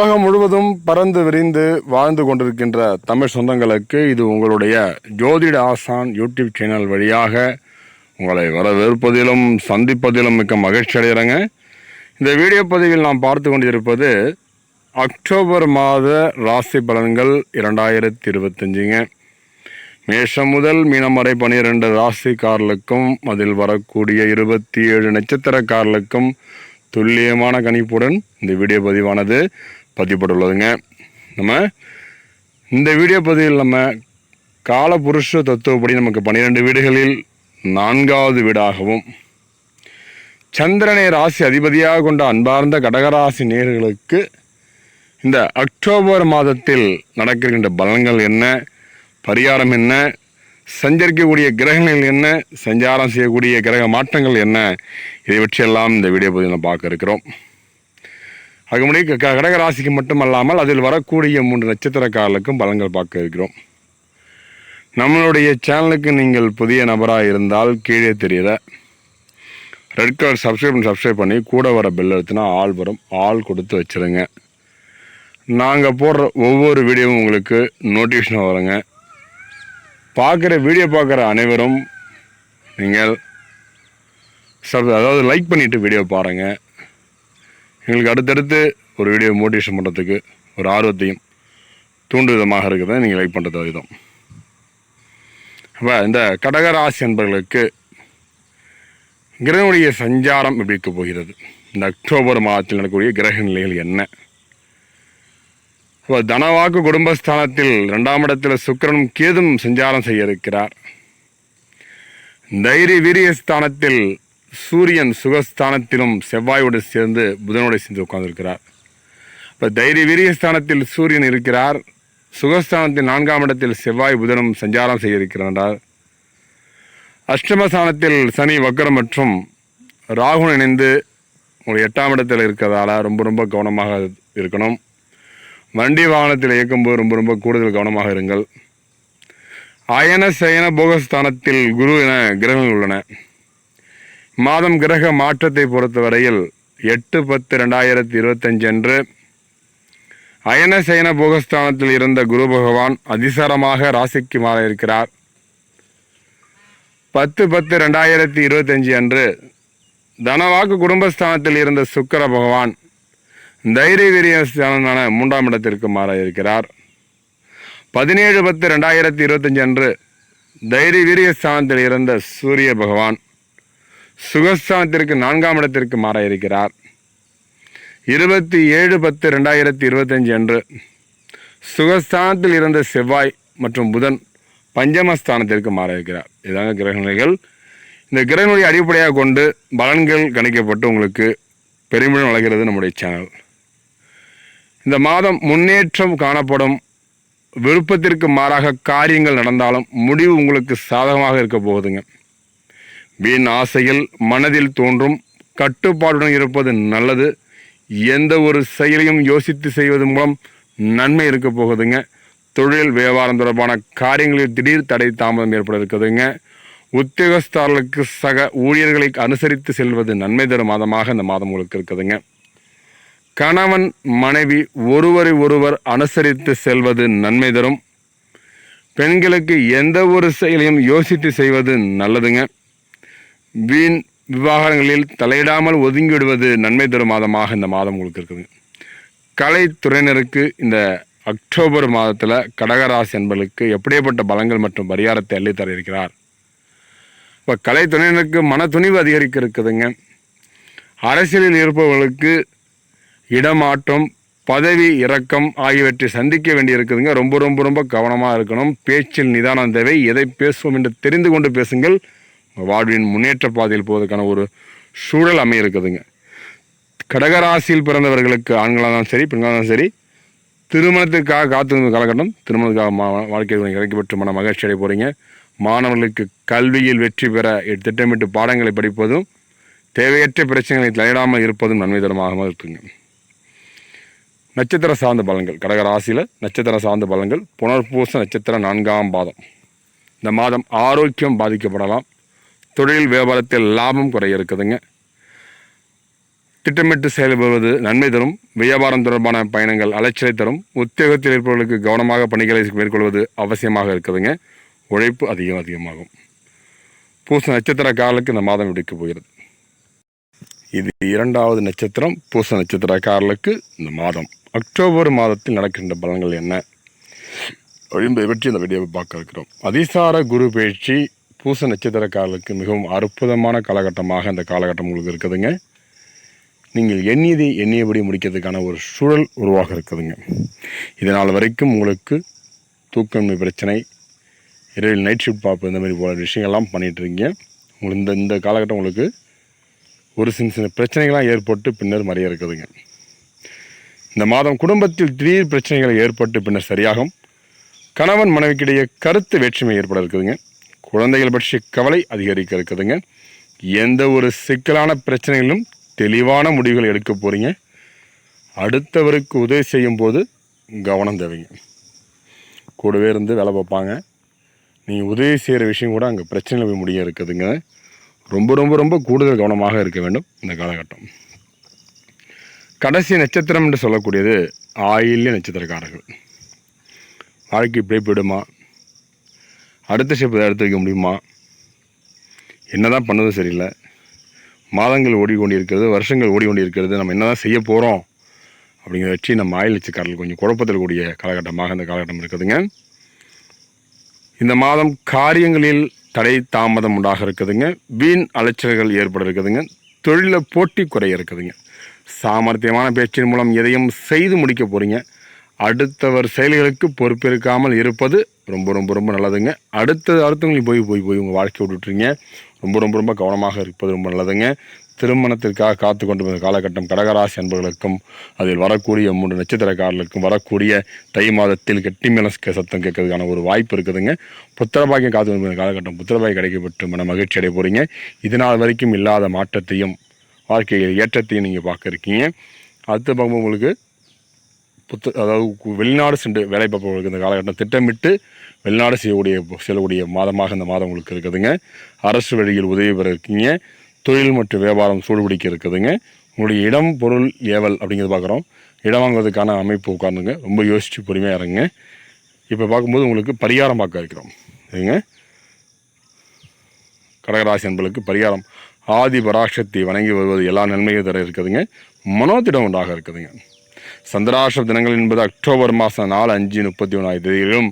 உலகம் முழுவதும் பறந்து விரிந்து வாழ்ந்து கொண்டிருக்கின்ற தமிழ் சொந்தங்களுக்கு இது உங்களுடைய ஜோதிட ஆசான் யூடியூப் சேனல் வழியாக உங்களை வரவேற்பதிலும் சந்திப்பதிலும் மிக்க மகிழ்ச்சி அடைகிறேங்க. இந்த வீடியோ பதிவில் நாம் பார்த்து கொண்டிருப்பது அக்டோபர் மாத ராசி பலன்கள் இரண்டாயிரத்தி இருபத்தஞ்சுங்க மேஷம் முதல் மீனம் வரை பனிரெண்டு ராசிக்காரர்களுக்கும் அதில் வரக்கூடிய இருபத்தி ஏழு நட்சத்திரக்காரர்களுக்கும் துல்லியமான கணிப்புடன் இந்த வீடியோ பதிவானது. பதியப்பட்டுள்ளதுங்க நம்ம இந்த வீடியோ பதிவில் நம்ம காலபுருஷ தத்துவப்படி நமக்கு பன்னிரெண்டு வீடுகளில் நான்காவது வீடாகவும் சந்திரனை ராசி அதிபதியாக கொண்ட அன்பார்ந்த கடகராசி நேர்களுக்கு இந்த அக்டோபர் மாதத்தில் நடக்கின்ற பலன்கள் என்ன? பரிகாரம் என்ன? சஞ்சரிக்கக்கூடிய கிரகங்கள் என்ன? சஞ்சாரம் செய்யக்கூடிய கிரக மாற்றங்கள் என்ன? இதை பற்றியெல்லாம் இந்த வீடியோ பதிவில் பார்க்க இருக்கிறோம். அதுக்கு முன்னாடி க- கடக ராசிக்கு மட்டுமல்லாமல் அதில் வரக்கூடிய மூன்று நட்சத்திரக்காரர்களுக்கும் பலன்கள் பார்க்க இருக்கிறோம். நம்மளுடைய சேனலுக்கு நீங்கள் புதிய நபராக இருந்தால் கீழே தெரியல ரெட் கலர் சப்ஸ்கிரைப் பண்ணி சப்ஸ்கிரைப் பண்ணி கூட வர பெல் எடுத்துனா ஆள் வரும். ஆள் கொடுத்து வச்சிருங்க. நாங்கள் போடுற ஒவ்வொரு வீடியோவும் உங்களுக்கு நோட்டிஃபிகேஷன் வருங்க. பார்க்குற வீடியோ பார்க்குற அனைவரும் நீங்கள் சப் அதாவது லைக் பண்ணிவிட்டு வீடியோ பாருங்கள் எங்களுக்கு அடுத்தடுத்து ஒரு வீடியோ மோட்டிவேஷன் பண்ணுறதுக்கு ஒரு ஆர்வத்தையும் தூண்டு விதமாக இருக்கிறத நீங்கள் லைக் பண்ணுறது விதம் அப்போ இந்த கடகராசி என்பவர்களுக்கு கிரகனுடைய சஞ்சாரம் எப்படி இருக்க போகிறது? இந்த அக்டோபர் மாதத்தில் நடக்கக்கூடிய கிரக நிலைகள் என்ன? அப்போ தனவாக்கு குடும்பஸ்தானத்தில் இரண்டாம் இடத்தில் சுக்கிரனும் கேதும் சஞ்சாரம் செய்ய இருக்கிறார். தைரிய வீரிய ஸ்தானத்தில் சூரியன் சுகஸ்தானத்திலும் செவ்வாயோடு சேர்ந்து புதனோடு சேர்ந்து உட்கார்ந்திருக்கிறார். இப்போ தைரிய வீரிய ஸ்தானத்தில் சூரியன் இருக்கிறார். சுகஸ்தானத்தில் நான்காம் இடத்தில் செவ்வாய் புதனும் சஞ்சாரம் செய்ய இருக்கிறார் அஷ்டமஸ்தானத்தில் சனி வக்கரம் மற்றும் ராகு இணைந்து ஒரு எட்டாம் இடத்தில் இருக்கிறதால ரொம்ப ரொம்ப கவனமாக இருக்கணும். வண்டி வாகனத்தில் இயக்கும்போது ரொம்ப ரொம்ப கூடுதல் கவனமாக இருங்கள். அயன சயன போகஸ்தானத்தில் குரு என கிரகங்கள் உள்ளன. மாதம் கிரக மாற்றத்தை பொறுத்தவரையில் எட்டு பத்து ரெண்டாயிரத்தி இருபத்தஞ்சு அன்று அயனசயன போகஸ்தானத்தில் இருந்த குரு பகவான் அதிசாரமாக ராசிக்கு மாற இருக்கிறார் பத்து பத்து ரெண்டாயிரத்தி இருபத்தஞ்சு அன்று தனவாக்கு குடும்பஸ்தானத்தில் இருந்த சுக்கர பகவான் தைரிய வீரிய ஸ்தானமான மூன்றாம் இடத்திற்கு மாற இருக்கிறார் பதினேழு பத்து ரெண்டாயிரத்தி இருபத்தஞ்சு அன்று தைரிய வீரியஸ்தானத்தில் இருந்த சூரிய பகவான் சுகஸ்தானத்திற்கு நான்காம் இடத்திற்கு மாற இருக்கிறார். இருபத்தி ஏழு பத்து ரெண்டாயிரத்தி இருபத்தஞ்சு அன்று சுகஸ்தானத்தில் இருந்த செவ்வாய் மற்றும் புதன் பஞ்சமஸ்தானத்திற்கு மாற இருக்கிறார். இதாங்க கிரகநிலைகள் இந்த கிரகநிலை அடிப்படையாக கொண்டு பலன்கள் கணிக்கப்பட்டு உங்களுக்கு பெருமிடம் வழங்குகிறது நம்முடைய சேனல். இந்த மாதம் முன்னேற்றம் காணப்படும். விருப்பத்திற்கு மாறாக காரியங்கள் நடந்தாலும் முடிவு உங்களுக்கு சாதகமாக இருக்க போகுதுங்க. வீண் ஆசைகள் மனதில் தோன்றும் கட்டுப்பாடுடன் இருப்பது நல்லது. எந்த ஒரு செயலையும் யோசித்து செய்வது மூலம் நன்மை இருக்க போகுதுங்க. தொழில் வியாபாரம் தொடர்பான காரியங்களில் திடீர் தடை தாமதம் ஏற்பட இருக்குதுங்க. உத்தியோகஸ்தாரர்களுக்கு சக ஊழியர்களை அனுசரித்து செல்வது நன்மை தரும் மாதமாக இந்த மாதம் உங்களுக்கு இருக்குதுங்க. கணவன் மனைவி ஒருவரை ஒருவர் அனுசரித்து செல்வது நன்மை தரும். பெண்களுக்கு எந்த ஒரு செயலையும் யோசித்து செய்வது நல்லதுங்க. வீண் விவாகரங்களில் தலையிடாமல் ஒதுங்கிவிடுவது நன்மை தரும் மாதமாக இந்த மாதம் உங்களுக்கு இருக்குது. கலைத்துறையினருக்கு இந்த அக்டோபர் மாதத்தில் கடகராசி என்பர்களுக்கு எப்படியேப்பட்ட பலங்கள் மற்றும் பரிகாரத்தை அள்ளித்தர இருக்கிறார்? இப்போ கலைத்துறையினருக்கு மன துணிவு அதிகரிக்க இருக்குதுங்க. அரசியலில் இருப்பவர்களுக்கு இடமாற்றம் பதவி இறக்கம் ஆகியவற்றை சந்திக்க வேண்டியிருக்குதுங்க ரொம்ப ரொம்ப ரொம்ப கவனமாக இருக்கணும். பேச்சில் நிதானம் தேவை. எதை பேசுவோம் என்று தெரிந்து கொண்டு பேசுங்கள். வாழ்வின் முன்னேற்ற பாதையில் போவதற்கான ஒரு சூழல் அமைய இருக்குதுங்க கடகராசியில் பிறந்தவர்களுக்கு ஆண்களாக இருந்தாலும் சரி பெண்களாக இருந்தாலும் சரி திருமணத்துக்காக காத்திருந்த காலகட்டம் திருமணத்துக்காக மா வாழ்க்கையில் கிடைக்கப்பட்டு மன மகிழ்ச்சி அடைய போகிறீங்க மாணவர்களுக்கு கல்வியில் வெற்றி பெற திட்டமிட்டு பாடங்களை படிப்பதும் தேவையற்ற பிரச்சனைகளை தலையிடாமல் இருப்பதும் நன்மை தரமாக இருக்குங்க. நட்சத்திர சார்ந்த பலன்கள். கடக ராசியில் நட்சத்திர சார்ந்த பலன்கள். புனர்பூச நட்சத்திர நான்காம் பாதம். இந்த மாதம் ஆரோக்கியம் பாதிக்கப்படலாம். தொழில் வியாபாரத்தில் லாபம் குறைய இருக்குதுங்க. திட்டமிட்டு செயல்படுவது நன்மை தரும். வியாபாரம் தொடர்பான பயணங்கள் அலைச்சலை தரும். உத்தியோகத்தில் இருப்பவர்களுக்கு கவனமாக பணிகளை மேற்கொள்வது அவசியமாக இருக்குதுங்க. உழைப்பு அதிகம் அதிகமாகும். பூச நட்சத்திரக்காரர்களுக்கு இந்த மாதம் விடுக்கப் போகிறது. இது இரண்டாவது நட்சத்திரம். பூச நட்சத்திர காரலுக்கு இந்த மாதம். அக்டோபர் மாதத்தில் நடக்கின்ற பலன்கள் என்ன? என்பதை பற்றி இந்த வீடியோவை பார்க்க இருக்கிறோம். அதிசார குரு பயிற்சி பூச நட்சத்திரக்காரர்களுக்கு மிகவும் அற்புதமான காலகட்டமாக இந்த காலகட்டம் உங்களுக்கு இருக்குதுங்க. நீங்கள் எண்ணியதை எண்ணியபடி முடிக்கிறதுக்கான ஒரு சூழல் உருவாக இருக்குதுங்க. இதனால் வரைக்கும் உங்களுக்கு தூக்கமின்மை பிரச்சனை இரவில் நைட் ஷிஃப்ட் பார்ப்பு இந்த மாதிரி போல விஷயங்கள்லாம் பண்ணிகிட்ருக்கீங்க உங்களுக்கு இந்த இந்த காலகட்டம் உங்களுக்கு ஒரு சின்ன சின்ன பிரச்சனைகள்லாம் ஏற்பட்டு பின்னர் மறைய இருக்குதுங்க. இந்த மாதம் குடும்பத்தில் திடீர் பிரச்சனைகள் ஏற்பட்டு பின்னர் சரியாகும். கணவன் மனைவிக்கிடையே கருத்து வேற்றுமை ஏற்பட இருக்குதுங்க. குழந்தைகள் பற்றிய கவலை அதிகரிக்க இருக்குதுங்க எந்த ஒரு சிக்கலான பிரச்சனைகளிலும் தெளிவான முடிவுகள் எடுக்க போகிறீங்க அடுத்தவருக்கு உதவி செய்யும் போது கவனம் தேவைங்க. கூடவே இருந்து வேலை பார்ப்பாங்க. நீங்கள் உதவி செய்கிற விஷயம் கூட அங்கே பிரச்சனை போய் முடிய இருக்குதுங்க. ரொம்ப ரொம்ப ரொம்ப கூடுதல் கவனமாக இருக்க வேண்டும் இந்த காலகட்டம். கடைசி நட்சத்திரம் என்று சொல்லக்கூடியது ஆயில்ய நட்சத்திரக்காரர்கள். வாழ்க்கை இப்படி போயிடுமா? அடுத்த ஸ்டெப் எடுத்து வைக்க முடியுமா? என்னதான் பண்ணதும் சரியில்லை. மாதங்கள் ஓடிக்கொண்டிருக்கிறது வருஷங்கள் ஓடிக்கொண்டிருக்கிறது நம்ம என்ன தான் செய்ய போகிறோம் அப்படிங்கிறத வச்சு நம்ம ஆயில் வச்சுக்காரில் கொஞ்சம் குழப்பத்தில் கூடிய காலகட்டமாக இந்த காலகட்டம் இருக்குதுங்க. இந்த மாதம் காரியங்களில் தடை தாமதம் உண்டாக இருக்குதுங்க. வீண் அலைச்சல்கள் ஏற்பட இருக்குதுங்க. தொழிலில் போட்டி குறைய இருக்குதுங்க. சாமர்த்தியமான பேச்சின் மூலம் எதையும் செய்து முடிக்க போகிறீங்க அடுத்தவர் செயல்களுக்கு பொறுப்பேற்காமல் இருப்பது ரொம்ப ரொம்ப ரொம்ப நல்லதுங்க. அடுத்தது அடுத்தவங்களுக்கு போய் போய் போய் உங்கள் வாழ்க்கை விட்டுட்றீங்க ரொம்ப ரொம்ப ரொம்ப கவனமாக இருப்பது ரொம்ப நல்லதுங்க. திருமணத்திற்காக காத்து கொண்டு வந்த காலகட்டம் கடகராசி அன்பர்களுக்கும் அதில் வரக்கூடிய மூன்று நட்சத்திரக்காரர்களுக்கும் வரக்கூடிய தை மாதத்தில் கெட்டி மேல சத்தம் கேட்கறதுக்கான ஒரு வாய்ப்பு இருக்குதுங்க. புத்திரபாகியம் காத்து கொண்டு காலகட்டம் புத்திரபாய் கிடைக்கப்பட்டு மன மகிழ்ச்சி அடைய போகிறீங்க இதனால் வரைக்கும் இல்லாத மாற்றத்தையும் வாழ்க்கையில் ஏற்றத்தையும் நீங்கள் பார்க்க இருக்கீங்க. அடுத்து பார்க்கும்போது உங்களுக்கு புத்து அதாவது வெளிநாடு சென்று வேலை பார்ப்பவர்களுக்கு இந்த காலகட்டம் திட்டமிட்டு வெளிநாடு செய்யக்கூடிய செல்லக்கூடிய மாதமாக இந்த மாதம் உங்களுக்கு இருக்குதுங்க. அரசு வழியில் உதவி பெற இருக்கீங்க. தொழில் மற்றும் வியாபாரம் சூடுபிடிக்க இருக்குதுங்க. உங்களுடைய இடம் பொருள் ஏவல் அப்படிங்கிறது பார்க்குறோம். இடம் வாங்குவதற்கான அமைப்பு உட்காந்துங்க ரொம்ப யோசித்து பொறுமையாக இறங்குங்க இப்போ பார்க்கும்போது உங்களுக்கு பரிகாரம் பார்க்க இருக்கிறோம். சரிங்க? கடகராசி என்பளுக்கு பரிகாரம். ஆதி பராசக்தி வணங்கி வருவது எல்லா நன்மையும் தர இருக்குதுங்க. மனோதிடம் உண்டாக இருக்குதுங்க. சந்திராஷ்ட தினங்கள் என்பது அக்டோபர் மாதம் நாலு அஞ்சு முப்பத்தி ஒன்றாயிரம் தேதியிலும்.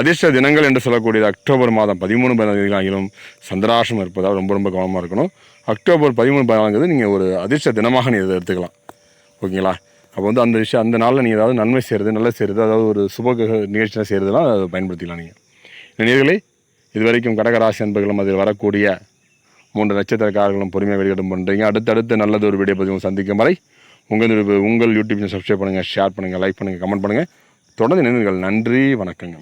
அதிர்ஷ்ட தினங்கள் என்று சொல்லக்கூடியது அக்டோபர் மாதம் பதிமூணு பதினாயிரம் சந்திராஷ்டம் இருப்பதால் ரொம்ப ரொம்ப கவனமாக இருக்கணும். அக்டோபர் பதிமூணு பதினாலுங்கிறது நீங்கள் ஒரு அதிர்ஷ்ட தினமாக நீங்கள் இதை எடுத்துக்கலாம். ஓகேங்களா? அப்போ வந்து அந்த விஷயம் அந்த நாளில் நீங்கள் ஏதாவது நன்மை செய்கிறது நல்ல செய்கிறது அதாவது ஒரு சுப நிகழ்ச்சியாக செய்கிறதுலாம் அதை பயன்படுத்திக்கலாம் நீங்கள் நேர்களே இதுவரைக்கும் கடகராசி அன்பர்களும் அதில் வரக்கூடிய மூன்று நட்சத்திரக்காரர்களும் பொறுமையாக வெளியிடம் பண்ணுறீங்க அடுத்தடுத்து நல்லது ஒரு வீடியோ பதிவு சந்திக்கும் வரை உங்கள் உங்கள் யூடியூப் சப்ஸ்கிரைப் பண்ணுங்கள் ஷேர் பண்ணுங்கள் லைக் பண்ணுங்கள் கமெண்ட் பண்ணுங்கள் தொடர்ந்து நினைவுகள் நன்றி வணக்கங்க.